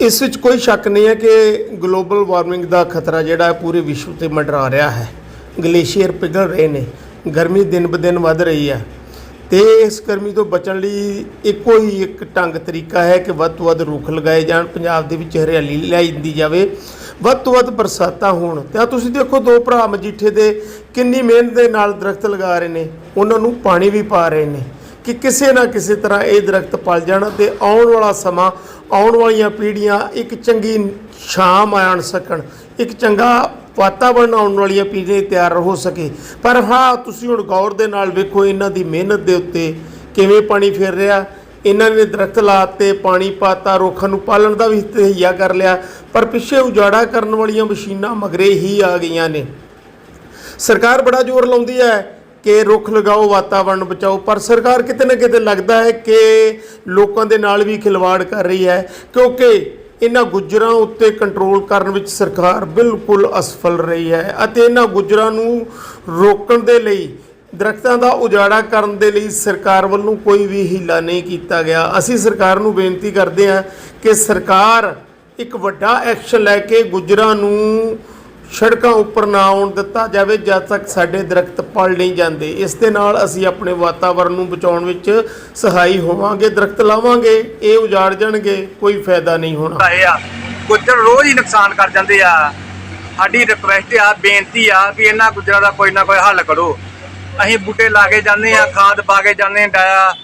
ਇਸ ਵਿੱਚ ਕੋਈ ਸ਼ੱਕ ਨਹੀਂ ਹੈ ਕਿ ਗਲੋਬਲ ਵਾਰਮਿੰਗ ਦਾ ਖਤਰਾ ਜਿਹੜਾ ਹੈ ਪੂਰੇ ਵਿਸ਼ਵ ਤੇ ਮੰਡਰਾ ਰਿਹਾ ਹੈ। ਗਲੇਸ਼ੀਅਰ ਪਿਘਲ ਰਹੇ ਨੇ, ਗਰਮੀ ਦਿਨ ਬ ਦਿਨ ਵੱਧ ਰਹੀ ਹੈ ਤੇ ਇਸ ਗਰਮੀ ਤੋਂ ਬਚਣ ਲਈ ਇੱਕੋ ਹੀ ਇੱਕ ਢੰਗ ਤਰੀਕਾ ਹੈ ਕਿ ਵੱਧ ਤੋਂ ਵੱਧ ਰੁੱਖ ਲਗਾਏ ਜਾਣ, ਪੰਜਾਬ ਦੇ ਵਿੱਚ ਹਰਿਆਲੀ ਲਿਆਈ ਦੀ ਜਾਵੇ, ਵੱਧ ਤੋਂ ਵੱਧ ਬਰਸਾਤਾਂ ਹੋਣ। ਤੇ ਤੁਸੀਂ ਦੇਖੋ ਦੋ ਭਰਾ ਮਜੀਠੇ ਦੇ ਕਿੰਨੀ ਮਿਹਨਤ ਦੇ ਨਾਲ ਦਰਖਤ ਲਗਾ ਰਹੇ ਨੇ, ਉਹਨਾਂ ਨੂੰ ਪਾਣੀ ਵੀ ਪਾ ਰਹੇ ਨੇ ਕਿ ਕਿਸੇ ਨਾ ਕਿਸੇ ਤਰ੍ਹਾਂ ਇਹ ਦਰਖਤ ਪਲ ਜਾਣ ਤੇ ਆਉਣ ਵਾਲਾ ਸਮਾਂ ਆਉਣ ਵਾਲੀਆਂ ਪੀੜ੍ਹੀਆਂ ਇੱਕ ਚੰਗੀ ਛਾਂ ਆਣ ਸਕਣ, ਇੱਕ ਚੰਗਾ ਵਾਤਾਵਰਣ ਆਉਣ ਵਾਲੀਆਂ ਪੀੜ੍ਹੀਆਂ ਤਿਆਰ ਹੋ ਸਕੇ। ਪਰ ਹਾਂ, ਤੁਸੀਂ ਹੁਣ ਗੌਰ ਦੇ ਨਾਲ ਵੇਖੋ, ਇਹਨਾਂ ਦੀ ਮਿਹਨਤ ਦੇ ਉੱਤੇ ਕਿਵੇਂ ਪਾਣੀ ਫਿਰ ਰਿਹਾ। ਇਹਨਾਂ ਨੇ ਦਰਖਤ ਲਾਤੇ, ਪਾਣੀ ਪਾਤਾ, ਰੁੱਖਾਂ ਨੂੰ ਪਾਲਣ ਦਾ ਵੀ ਤਹਈਆ ਕਰ ਲਿਆ। ਪਰ ਪਿੱਛੇ ਉਜਾੜਾ ਕਰਨ ਵਾਲੀਆਂ ਮਸ਼ੀਨਾਂ ਮਗਰੇ ਹੀ ਆ ਗਈਆਂ ਨੇ। ਸਰਕਾਰ ਬੜਾ ਜ਼ੋਰ ਲਾਉਂਦੀ ਹੈ। ਕਿ ਰੁੱਖ ਲਗਾਓ ਵਾਤਾਵਰਣ ਬਚਾਓ, ਪਰ ਸਰਕਾਰ ਕਿਤੇ ਨਾ ਕਿਤੇ ਲੱਗਦਾ ਹੈ ਕਿ ਲੋਕਾਂ ਦੇ ਨਾਲ ਵੀ ਖਿਲਵਾੜ ਕਰ ਰਹੀ ਹੈ, ਕਿਉਂਕਿ ਇਹਨਾਂ ਗੁੱਜਰਾਂ ਉੱਤੇ ਕੰਟਰੋਲ ਕਰਨ ਵਿੱਚ ਸਰਕਾਰ ਬਿਲਕੁਲ ਅਸਫਲ ਰਹੀ ਹੈ ਅਤੇ ਇਹਨਾਂ ਗੁੱਜਰਾਂ ਨੂੰ ਰੋਕਣ ਦੇ ਲਈ, ਦਰਖਤਾਂ ਦਾ ਉਜਾੜਾ ਕਰਨ ਦੇ ਲਈ ਸਰਕਾਰ ਵੱਲੋਂ ਕੋਈ ਵੀ ਹੀਲਾ ਨਹੀਂ ਕੀਤਾ ਗਿਆ। ਅਸੀਂ ਸਰਕਾਰ ਨੂੰ ਬੇਨਤੀ ਕਰਦੇ ਹਾਂ ਕਿ ਸਰਕਾਰ ਇੱਕ ਵੱਡਾ ਐਕਸ਼ਨ ਲੈ ਕੇ ਗੁੱਜਰਾਂ ਨੂੰ ਸੜਕਾਂ ਉੱਪਰ ਨਾ ਆਉਣ ਦਿੱਤਾ ਜਾਵੇ ਜਦ ਤੱਕ ਸਾਡੇ ਦਰਖਤ ਪਲ ਨਹੀਂ ਜਾਂਦੇ। ਇਸ ਦੇ ਨਾਲ ਅਸੀਂ ਆਪਣੇ ਵਾਤਾਵਰਣ ਨੂੰ ਬਚਾਉਣ ਵਿੱਚ ਸਹਾਈ ਹੋਵਾਂਗੇ ਦਰਖਤ ਲਾਵਾਂਗੇ ਇਹ ਉਜਾੜ ਜਾਣਗੇ ਕੋਈ ਫਾਇਦਾ ਨਹੀਂ ਹੋਣਾ। ਆਏ ਆ ਗੁੱਜਰ ਰੋਜ਼ ਹੀ ਨੁਕਸਾਨ ਕਰ ਜਾਂਦੇ ਆ। ਸਾਡੀ ਰਿਕੁਐਸਟ ਆ ਬੇਨਤੀ ਆ ਵੀ ਇਹਨਾਂ ਗੁੱਜਰਾਂ ਦਾ ਕੋਈ ਨਾ ਕੋਈ ਹੱਲ ਕਰੋ। ਅਸੀਂ ਬੂਟੇ ਲਾ ਕੇ ਜਾਂਦੇ ਆ ਖਾਦ ਪਾ ਕੇ ਜਾਂਦੇ ਆ ਡਾਇਆ।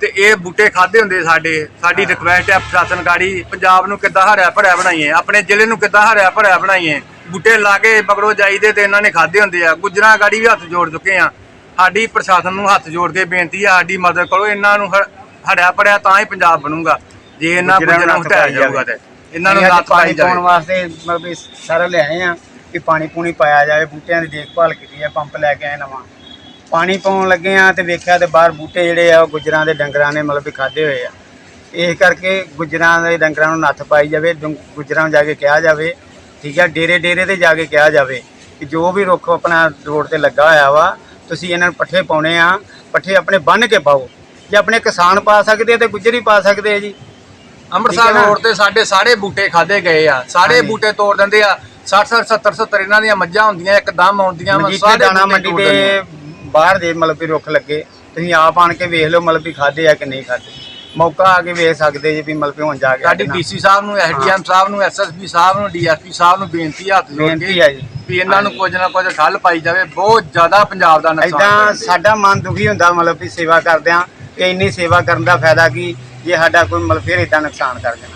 ਤੇ ਇਹ ਬੂਟੇ ਖਾਦੇ ਹੁੰਦੇ ਸਾਡੇ। ਸਾਡੀ ਰਿਕੁਐਸਟ ਆ ਪ੍ਰਸ਼ਾਸਨ ਗਾੜੀ ਪੰਜਾਬ ਨੂੰ ਕਿੱਦਾਂ ਹਰਿਆ ਭਰਿਆ ਬਣਾਈਏ? ਆਪਣੇ ਜ਼ਿਲ੍ਹੇ ਨੂੰ ਕਿੱਦਾਂ ਹਰਿਆ ਭਰਿਆ ਬਣਾਈਏ? ਬੂਟੇ ਲਾ ਕੇ ਮਗਰੋਂ ਜਾਈਦੇ ਤੇ ਇਹਨਾਂ ਨੇ ਖਾਦੇ ਹੁੰਦੇ ਆ। ਗੁੱਜਰਾਂ ਗਾੜੀ ਵੀ ਹੱਥ ਜੋੜ ਚੁੱਕੇ ਆ। ਸਾਡੀ ਪ੍ਰਸ਼ਾਸਨ ਨੂੰ ਹੱਥ ਜੋੜ ਕੇ ਬੇਨਤੀ ਆ ਸਾਡੀ ਮਦਦ ਕਰੋ ਇਹਨਾਂ ਨੂੰ ਹ- ਹਰਿਆ ਭਰਿਆ ਤਾਂ ਹੀ ਪੰਜਾਬ ਬਣੂਗਾ। ਜੇ ਇਹਨਾਂ ਗੁੱਜਰਾਂ ਨੂੰ ਹਟਾਇਆ ਜਾਊਗਾ ਤੇ। ਇਹਨਾਂ ਨੂੰ ਪਾਈ ਪਾਣੀ ਪਾਉਣ ਵਾਸਤੇ ਮਤਲਬ ਸਾਰਾ ਲਿਆਏ ਆ ਕਿ ਪਾਣੀ ਪੂਣੀ ਪਾਇਆ ਜਾਵੇ ਬੂਟਿਆਂ ਦੀ ਦੇਖਭਾਲ ਕੀਤੀ ਹੈ ਪੰਪ ਲੈ ਕੇ ਆਏ ਨਵਾਂ। ਪਾਣੀ ਪਾਉਣ ਲੱਗੇ ਆ ਤੇ ਵੇਖਿਆ ਤੇ ਬਾਹਰ ਬੂਟੇ ਜਿਹੜੇ ਆ ਉਹ ਗੁੱਜਰਾਂ ਦੇ ਡੰਗਰਾਂ ਨੇ ਮਤਲਬ ਵੀ ਖਾਦੇ ਹੋਏ ਆ। ਇਸ ਕਰਕੇ ਗੁੱਜਰਾਂ ਦੇ ਡੰਗਰਾਂ ਨੂੰ ਨੱਥ ਪਾਈ ਜਾਵੇ ਗੁੱਜਰਾਂ ਨੂੰ ਜਾ ਕੇ ਕਿਹਾ ਜਾਵੇ ਠੀਕ ਹੈ ਡੇਰੇ ਡੇਰੇ ਤੇ ਜਾ ਕੇ ਕਿਹਾ ਜਾਵੇ ਕਿ ਜੋ ਵੀ ਰੁੱਖ ਆਪਣਾ ਰੋਡ ਤੇ ਲੱਗਾ ਹੋਇਆ ਵਾ ਤੁਸੀਂ ਇਹਨਾਂ ਨੂੰ ਪੱਠੇ ਪਾਉਣੇ ਆ ਪੱਠੇ ਆਪਣੇ ਬੰਨ ਕੇ ਪਾਓ ਜੇ ਆਪਣੇ ਕਿਸਾਨ ਪਾ ਸਕਦੇ ਆ ਤੇ ਗੁੱਜਰ ਪਾ ਸਕਦੇ ਆ ਜੀ ਅੰਮ੍ਰਿਤਸਰ? ਰੋਡ ਤੇ ਸਾਡੇ ਸਾਰੇ ਬੂਟੇ ਖਾਦੇ ਗਏ ਆ ਸਾਰੇ। ਬੂਟੇ ਤੋੜ ਦਿੰਦੇ ਆ 60 60 70 70 ਇਹਨਾਂ ਦੀਆਂ ਮੱਝਾਂ ਹੁੰਦੀਆਂ ਇੱਕਦਮ ਆਉਂਦੀਆਂ ਵਾ, ਮਜੀਠੇ ਦਾਣਾ ਮੰਡੀ। ਦੇ ਬਾਹਰ ਦੇ ਮਤਲਬ ਵੀ ਰੁੱਖ ਲੱਗੇ ਤੁਸੀਂ ਆਪ ਆਣ ਕੇ ਵੇਖ ਲਓ ਮਤਲਬ ਵੀ ਖਾਦੇ ਆ ਕਿ ਨਹੀਂ ਖਾਦੇ ਮੌਕਾ ਆ ਕੇ ਵੇਖ ਸਕਦੇ ਜੀ ਵੀ ਵੀ ਹੁਣ ਜਾ ਕੇ ਸਾਡੀ ਸਾਡੇ ਨਾਲ ਡੀਸੀ ਸਾਹਿਬ ਨੂੰ ਐਸਡੀਐਮ ਸਾਹਿਬ ਨੂੰ ਐਸਐਸਪੀ ਸਾਹਿਬ ਨੂੰ ਡੀਐਸਪੀ ਸਾਹਿਬ ਨੂੰ ਬੇਨਤੀ ਹੱਥ ਜੋੜ ਬੇਨਤੀ ਕੇ ਆ ਜੀ। ਵੀ ਇਹਨਾਂ ਨੂੰ ਕੁਝ ਨਾ ਕੁਝ ਠੱਲ ਪਾਈ ਜਾਵੇ ਬਹੁਤ ਜ਼ਿਆਦਾ ਪੰਜਾਬ ਦਾ ਨੁਕਸਾਨ ਐਦਾਂ। ਸਾਡਾ ਮਨ ਦੁਖੀ ਹੁੰਦਾ ਮਤਲਬ ਵੀ ਸੇਵਾ ਕਰਦਿਆਂ ਕਿ ਇੰਨੀ ਸੇਵਾ ਕਰਨ ਦਾ ਫਾਇਦਾ ਕੀ ਜੇ ਸਾਡਾ ਕੋਈ ਮਤਲਬ ਫਿਰ ਇਦਾਂ ਨੁਕਸਾਨ ਕਰ ਦੇਣਾ।